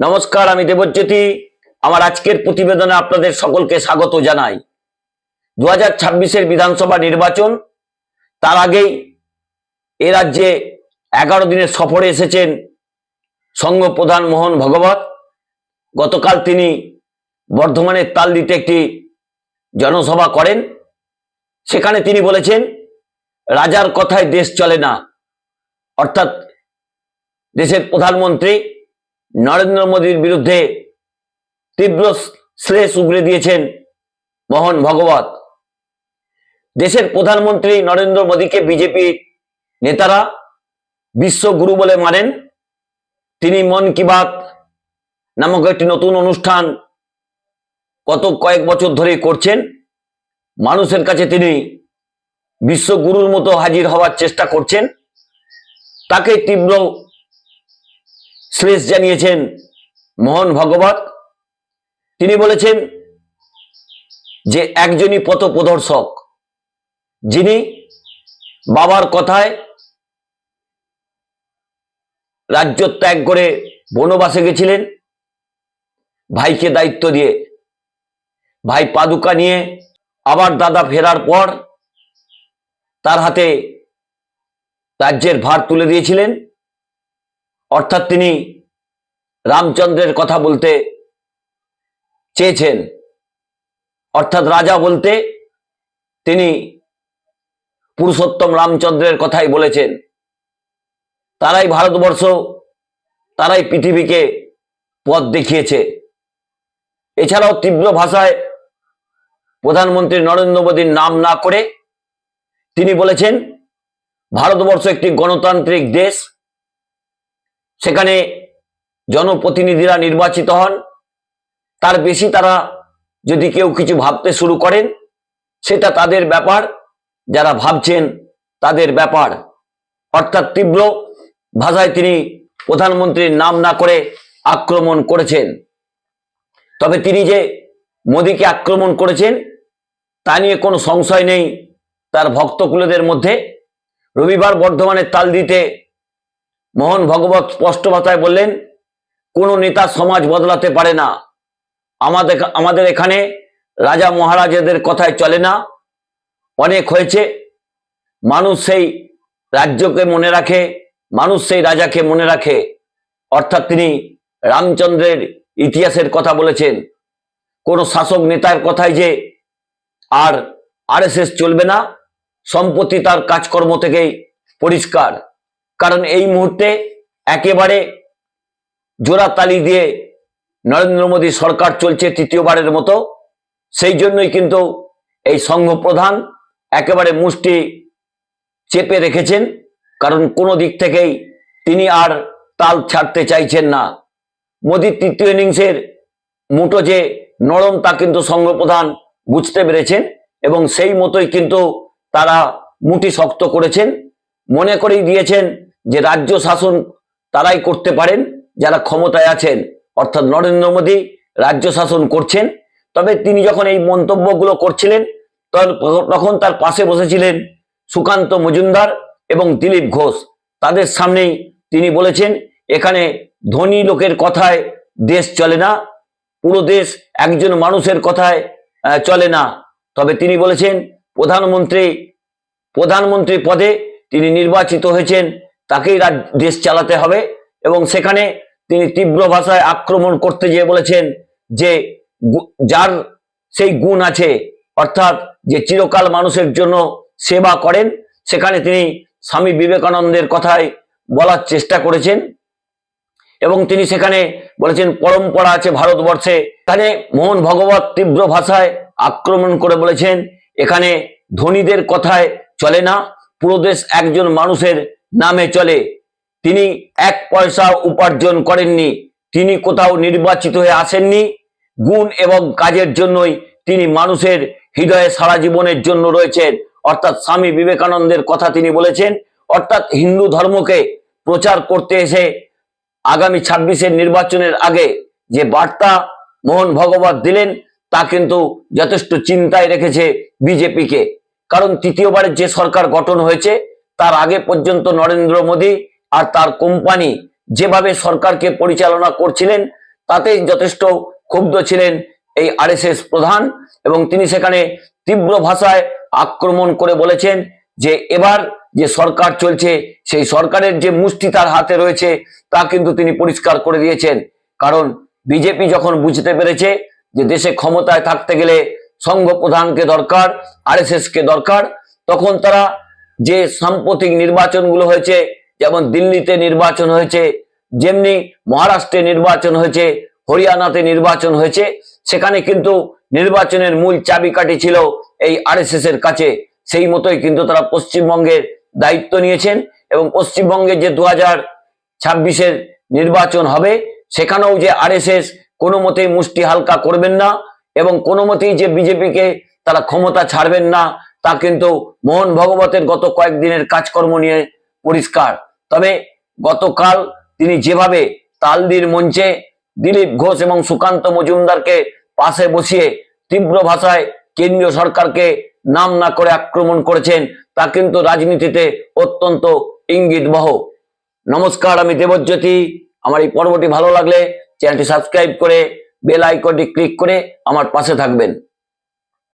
নমস্কার, আমি দেবজ্যোতি। আমার আজকের প্রতিবেদনে আপনাদের সকলকে স্বাগত জানাই। দু হাজার বিধানসভা নির্বাচন, তার আগেই এ রাজ্যে এগারো দিনের সফরে এসেছেন সংঘ প্রধান মোহন ভগবত। গতকাল তিনি বর্ধমানের তালদিতে একটি জনসভা করেন। সেখানে তিনি বলেছেন, রাজার কথায় দেশ চলে না। অর্থাৎ দেশের প্রধানমন্ত্রী নরেন্দ্র মোদীর বিরুদ্ধে তীব্র শ্লেষ উগড়ে দিয়েছেন মোহন ভগবত। দেশের প্রধানমন্ত্রী নরেন্দ্র মোদীকে বিজেপি নেতারা বিশ্বগুরু বলে মানেন। তিনি মন কি বাত নামক একটি নতুন অনুষ্ঠান গত কয়েক বছর ধরে করছেন। মানুষের কাছে তিনি বিশ্বগুরুর মতো হাজির হওয়ার চেষ্টা করছেন। তাকে তীব্র শ্লেষ জানিয়েছেন মোহন ভগবত। তিনি বলেছেন যে একজনই পথ প্রদর্শক যিনি বাবার কথায় রাজ্য ত্যাগ করে বনবাসে গেছিলেন, ভাইকে দায়িত্ব দিয়ে। ভাই পাদুকা নিয়ে আবার দাদা ফেরার পর তার হাতে রাজ্যের ভার তুলে দিয়েছিলেন। অর্থাৎ তিনি রামচন্দ্রের কথা বলতে চেয়েছেন। অর্থাৎ রাজা বলতে তিনি পুরুষোত্তম রামচন্দ্রের কথাই বলেছেন। তারাই ভারতবর্ষ, তারাই পৃথিবীকে পথ দেখিয়েছে। এছাড়াও তীব্র ভাষায় প্রধানমন্ত্রী নরেন্দ্র মোদীর নাম না করে তিনি বলেছেন, ভারতবর্ষ একটি গণতান্ত্রিক দেশ সেখানে জনপ্রতিনিধিরা নির্বাচিত হন। তার বেশি তারা যদি কেউ কিছু ভাবতে শুরু করেন, সেটা তাদের ব্যাপার। যারা ভাবছেন তাদের ব্যাপার। অর্থাৎ তীব্র ভাষায় তিনি প্রধানমন্ত্রীর নাম না করে আক্রমণ করেছেন। তবে তিনি যে মোদীকে আক্রমণ করেছেন, তা নিয়ে কোনো সংশয় নেই তার ভক্তকুলেদের মধ্যে। রবিবার বর্ধমানের তাল দিতে মোহন ভগবত স্পষ্ট ভাষায় বললেন, কোনো নেতা সমাজ বদলাতে পারে না। আমাদের আমাদের এখানে রাজা মহারাজাদের কথায় চলে না। অনেক হয়েছে। মানুষ সেই রাজ্যকে মনে রাখে, মানুষ সেই রাজাকে মনে রাখে। অর্থাৎ তিনি রামচন্দ্রের ইতিহাসের কথা বলেছেন। কোনো শাসক নেতার কথায় যে আর আরএসএস চলবে না, সম্পত্তি তার কাজকর্ম থেকেই পরিষ্কার। কারণ এই মুহূর্তে একেবারে জোড়া তালি দিয়ে নরেন্দ্র মোদী সরকার চলছে তৃতীয়বারের মতো। সেই জন্যই কিন্তু এই সংঘ প্রধান একেবারে মুষ্টি চেপে রেখেছেন, কারণ কোনো দিক থেকেই তিনি আর তাল ছাড়তে চাইছেন না। মোদীর তৃতীয় ইনিংসের মুটো যে নরম তা কিন্তু সংঘপ্রধান বুঝতে পেরেছেন এবং সেই মতোই কিন্তু তারা মুটি শক্ত করেছেন। মনে করেই দিয়েছেন যে রাজ্য শাসন তারাই করতে পারেন, যারা ক্ষমতায় আছেন, অর্থাৎ নরেন্দ্র মোদী রাজ্য শাসন করছেন, তবে তিনি যখন এই মন্তব্যগুলো করছিলেন, তখন তার পাশে বসেছিলেন সুকান্ত মজুমদার এবং দিলীপ ঘোষ। তাদের সামনেই তিনি বলেছেন, এখানে ধনী লোকের কথায় দেশ চলে না, পুরো দেশ একজন মানুষের কথায় চলে না। তবে তিনি বলেছেন, প্রধানমন্ত্রী প্রধানমন্ত্রী পদে তিনি নির্বাচিত হয়েছেন তাকেই দেশ চালাতে হবে এবং সেখানে তিনি তীব্র ভাষায় আক্রমণ করতে গিয়ে বলেছেন যে যার সেই গুণ আছে, অর্থাৎ যে চিরকাল মানুষের জন্য সেবা করেন, সেখানে তিনি স্বামী বিবেকানন্দের কথায় বলার চেষ্টা করেছেন এবং তিনি সেখানে বলেছেন, পরম্পরা আছে ভারতবর্ষে। এখানে মোহন ভগবত তীব্র ভাষায় আক্রমণ করে বলেছেন, এখানে ধনীদের কথায় চলে না, পুরো দেশ একজন মানুষের নামে চলে। তিনি এক পয়সা উপার্জন করেননি। তিনি কোথাও নির্বাচিত হয়ে আসেননি। গুণ এবং কাজের জন্যই তিনি মানুষের হৃদয়ে সারা জীবনের জন্য রয়েছেন। অর্থাৎ স্বামী বিবেকানন্দের কথা তিনি বলেছেন, অর্থাৎ হিন্দু ধর্মকে প্রচার করতে এসে আগামী ছাব্বিশের নির্বাচনের আগে যে বার্তা মোহন ভগবত দিলেন, তা কিন্তু যথেষ্ট চিন্তায় রেখেছে বিজেপিকে। কারণ তৃতীয়বারের যে সরকার গঠন হয়েছে তার আগে পর্যন্ত নরেন্দ্র মোদী আর তার কোম্পানি যেভাবে সরকারকে পরিচালনা করছিলেন, তাতেই যথেষ্ট ক্ষুব্ধ ছিলেন এই আরএসএস প্রধান এবং তিনি সেখানে তীব্র ভাষায় আক্রমণ করে বলেছেন যে এবার যে সরকার চলছে, সেই সরকারের যে মুষ্টি তার হাতে রয়েছে, তা কিন্তু তিনি পরিষ্কার করে দিয়েছেন। কারণ বিজেপি যখন বুঝতে পেরেছে যে দেশে ক্ষমতায় থাকতে গেলে সংঘ প্রধানকে দরকার আরএসএস কে দরকার, তখন তারা যে সাম্প্রতিক নির্বাচনগুলো হয়েছে, যেমন দিল্লিতে নির্বাচন হয়েছে, যেমনি মহারাষ্ট্রে নির্বাচন হয়েছে, হরিয়ানাতে নির্বাচন হয়েছে, সেখানে কিন্তু নির্বাচনের মূল চাবিকাঠি ছিল এই আরএসএস এর কাছে। সেই মতোই কিন্তু তারা পশ্চিমবঙ্গের দায়িত্ব নিয়েছেন এবং পশ্চিমবঙ্গে যে দু হাজার ছাব্বিশের নির্বাচন হবে, সেখানেও যে আরএসএস কোনো মতেই মুষ্টি হালকা করবেন না এবং কোনো মতেই যে বিজেপিকে তারা ক্ষমতা ছাড়বেন না তা কিন্তু মোহন ভগবতের গত কয়েকদিনের কাজকর্ম নিয়ে পরিষ্কার। তবে গতকাল তিনি যেভাবে তালদির মঞ্চে দিলীপ ঘোষ এবং সুকান্ত মজুমদারকে পাশে বসিয়ে তীব্র ভাষায় কেন্দ্রীয় সরকারকে নাম না করে আক্রমণ করেছেন, তা কিন্তু রাজনীতিতে অত্যন্ত ইঙ্গিতবহ। নমস্কার, আমি দেবজ্যোতি। আমার এই পর্বটি ভালো লাগলে চ্যানেলটি সাবস্ক্রাইব করে বেল আইকনটি ক্লিক করে আমার পাশে থাকবেন।